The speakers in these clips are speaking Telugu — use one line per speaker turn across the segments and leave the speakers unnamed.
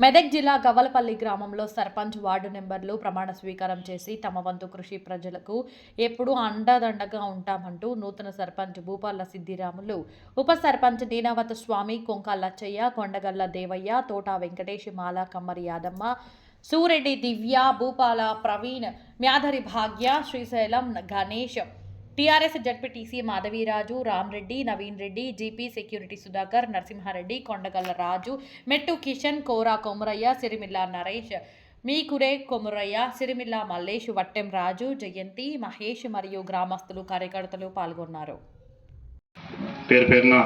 మెదక్ జిల్లా గవలపల్లి గ్రామంలో సర్పంచ్ వార్డు నెంబర్లు ప్రమాణ స్వీకారం చేసి తమ వంతు కృషి ప్రజలకు ఎప్పుడూ అండదండగా ఉంటామంటూ నూతన సర్పంచ్ భూపాల సిద్ధిరాములు ఉప సర్పంచ్ నీనావత స్వామి కొంక Lachaiah కొండగల్ల Devayya Thota Venkatesh Mala Kammari Yadamma Sureddy Divya Bhupala Praveen Myadari Bhagya Srisailam Ganesh TRS ZPTC Madhaviraju Ramreddy Naveen Reddy GP security Sudhakar Narasimhareddy Kondagalla Raju Mettu Kishan Kora Komuraiah సిరిమిల్ల Naresh మీకురే Komuraiah సిరిమిల్ల Mallesh Vattem రాజు జయంతి మహేష్ మరియు గ్రామస్తులు కార్యకర్తలు పాల్గొన్నారు.
పేరు పేరున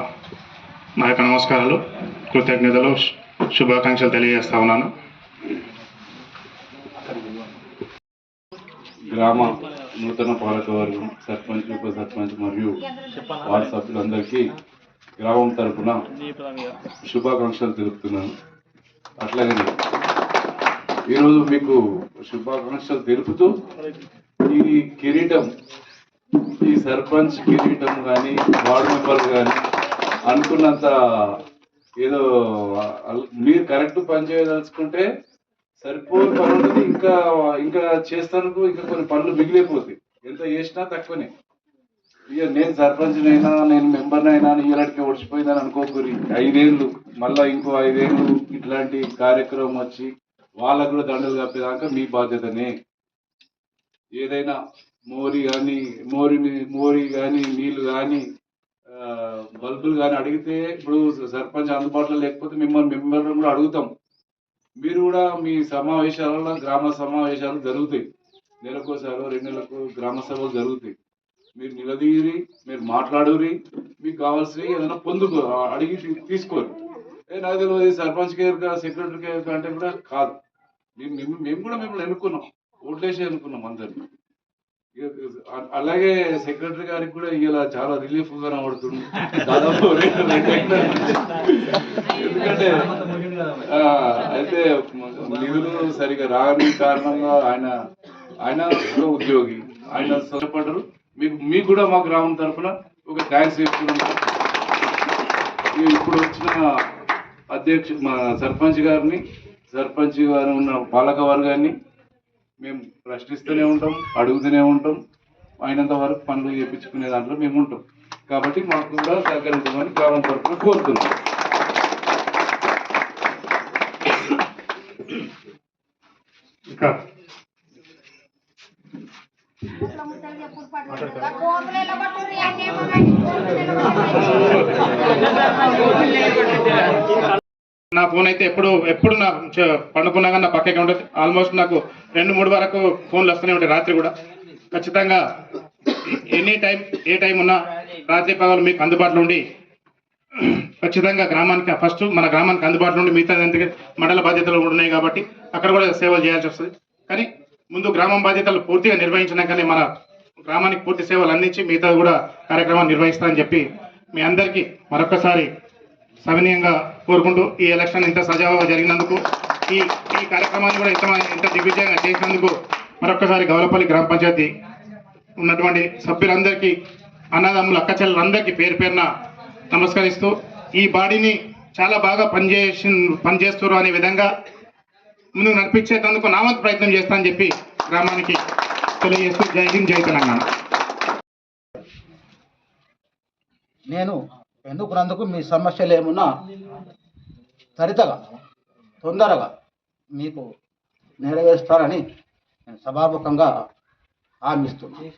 నా యొక్క నమస్కారాలు కృతజ్ఞతలు శుభాకాంక్షలు తెలియజేస్తా ఉన్నాను.
గ్రామ నూతన పాలకవర్గం సర్పంచ్ ఉప సర్పంచ్ మరియు వార్డు సభ్యులందరికీ గ్రామం తరపున శుభాకాంక్షలు తెలుపుతున్నాను. అట్లాగే ఈరోజు మీకు శుభాకాంక్షలు తెలుపుతూ ఈ కిరీటం ఈ సర్పంచ్ కిరీటం కానీ వార్డు మెంబర్లు కానీ అనుకున్నంత ఏదో మీరు కరెక్ట్ పని చేయదలుచుకుంటే సరిపోని పని ఉంటుంది ఇంకా ఇంకా చేస్తానుకు ఇంకా కొన్ని పనులు మిగిలిపోతాయి. ఎంత చేసినా తక్కువనే. ఇక నేను సర్పంచ్నైనా నేను మెంబర్నైనా ఇలాంటికి ఓడిచిపోయిందని అనుకోకూరి ఐదేళ్ళు మళ్ళా ఇంకో ఐదేళ్ళు ఇట్లాంటి కార్యక్రమం వచ్చి వాళ్ళకు కూడా దండలు కప్పేదాకా మీ బాధ్యతనే. ఏదైనా మోరి కానీ మోరిని మోరి కానీ నీళ్ళు కానీ బల్బులు కానీ అడిగితే ఇప్పుడు సర్పంచ్ అందుబాటులో లేకపోతే మిమ్మల్ని మెంబర్లను కూడా అడుగుతాం. మీరు కూడా మీ సమావేశాలలో గ్రామ సమావేశాలు జరుగుతాయి. నెలకోసారో రెండు నెలలకు గ్రామ సభలు జరుగుతాయి. మీరు నిలదీరి మీరు మాట్లాడురి మీకు కావాల్సినవి ఏదైనా పొందుకో అడిగి తీ- తీసుకోరు. ఏ నాకు తెలియదు సర్పంచ్ కేర్ సెక్రటరీ కేర్ అంటే కూడా కాదు. మేము మేము- మేము కూడా మిమ్మల్ని ఎన్నుకున్నాం. ఓట్లేసి ఎన్నుకున్నాం అందరినీ. అలాగే సెక్రటరీ గారికి కూడా ఇలా చాలా రిలీఫ్గా కనబడుతుంది దాదాపు ఎందుకంటే అయితే నిధులు సరిగా రాని కారణంగా ఆయన ఆయన ఉద్యోగి. ఆయన సహాయపడరు మీకు మీకు కూడా మా గ్రామం తరఫున ఒక థ్యాంక్స్ చెప్తున్నాం ఇప్పుడు వచ్చిన అధ్యక్ష మా సర్పంచ్ గారిని సర్పంచ్ గారు ఉన్న పాలక వర్గాన్ని మేము ప్రశ్నిస్తూనే ఉంటాం అడుగుతూనే ఉంటాం. అయినంత వరకు పనులు చేయించుకునే దాంట్లో మేము ఉంటాం. కాబట్టి మాకు కూడా సహకరించమని గ్రామం తరఫున కోరుతున్నాం.
ఇంకా? నా ఫోన్ అయితే ఎప్పుడు ఎప్పుడు నా చ- పండుకున్నా కానీ నా పక్కకి ఉంటుంది ఆల్మోస్ట్ నాకు రెండు మూడు వరకు ఫోన్లు వస్తూనే ఉంటాయి రాత్రి కూడా. ఖచ్చితంగా ఎనీ టైం ఏ టైం ఉన్నా రాత్రి పగలు మీకు అందుబాటులో ఉండి ఖచ్చితంగా గ్రామానికి ఫస్ట్ మన గ్రామానికి అందుబాటులో ఉండి మిగతా ఎందుకంటే మండల బాధ్యతలు కూడా ఉన్నాయి కాబట్టి అక్కడ కూడా సేవలు చేయాల్సి వస్తుంది. కానీ ముందు గ్రామం బాధ్యతలు పూర్తిగా నిర్వహించినాకనే మన గ్రామానికి పూర్తి సేవలు అందించి మిగతా కూడా కార్యక్రమాన్ని నిర్వహిస్తానని చెప్పి మీ అందరికీ మరొకసారి సవినీయంగా కోరుకుంటూ ఈ ఎలక్షన్ ఇంత సజావుగా జరిగినందుకు ఈ ఈ కార్యక్రమాన్ని కూడా ఇంత ఇంత దిగ్విజయంగా చేసినందుకు మరొకసారి గౌలపల్లి గ్రామ పంచాయతీ ఉన్నటువంటి సభ్యులందరికీ అన్నదమ్ముల అక్కచెల్లెలందరికీ పేరు పేరున నమస్కరిస్తూ ఈ బాడీని చాలా బాగా పనిచేసి పనిచేస్తారు అనే విధంగా ముందుకు నడిపించేటందుకు నా ప్రయత్నం చేస్తానని చెప్పి గ్రామానికి తెలియజేస్తూ జై హింద్ జై తెలంగాణ.
నేను ఎన్నుకున్నందుకు మీ సమస్యలు ఏమున్నా త్వరితగా తొందరగా మీకు నెరవేరుస్తారని నేను సభాముఖంగా హామీ ఇస్తున్నాను.